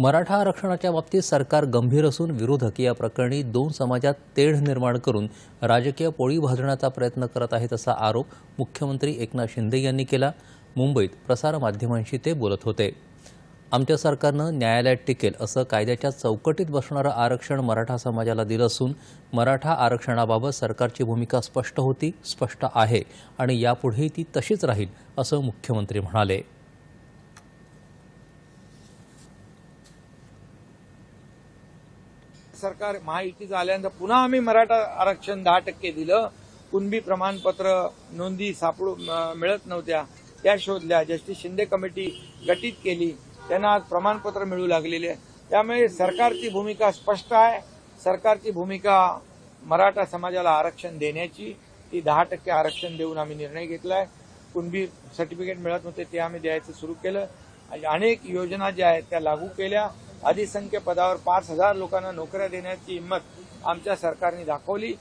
मराठा आरक्षणाच्या बाबतीत सरकार गंभीर असून विरोधक या प्रकरणी दोन समाजात तेढ निर्माण करून राजकीय पोळी भाजण्याचा प्रयत्न करत आहेत असा आरोप मुख्यमंत्री एकनाथ शिंदे यांनी केला. मुंबईत प्रसारमाध्यमांशी ते बोलत होते. आमच्या सरकारनं न्यायालयात टिकेल असं कायद्याच्या चौकटीत बसणारं आरक्षण मराठा समाजाला दिलं असून मराठा आरक्षणाबाबत सरकारची भूमिका स्पष्ट होती स्पष्ट आहे आणि यापुढेही ती तशीच राहील असं मुख्यमंत्री म्हणाले. सरकार महायुतीचं आल्यानंतर पुन्हा आम्ही मराठा आरक्षण दहा टक्के दिलं. कुणबी प्रमाणपत्र नोंदी सापडू मिळत नव्हत्या. त्या शोधल्या. जस्टिस शिंदे कमिटी गठीत केली. त्यांना आज प्रमाणपत्र मिळू लागलेले आहे. त्यामुळे सरकारची भूमिका स्पष्ट आहे. सरकारची भूमिका मराठा समाजाला आरक्षण देण्याची ती दहा टक्के आरक्षण देऊन आम्ही निर्णय घेतलाय कुणबी सर्टिफिकेट मिळत नव्हते ते आम्ही द्यायचं सुरू केलं. आणि अनेक योजना ज्या आहेत त्या लागू केल्या. अधिसंख्य पदावर पाच हजार लोकांना नोकऱ्या देण्याची हिंमत आमच्या सरकारने दाखवली.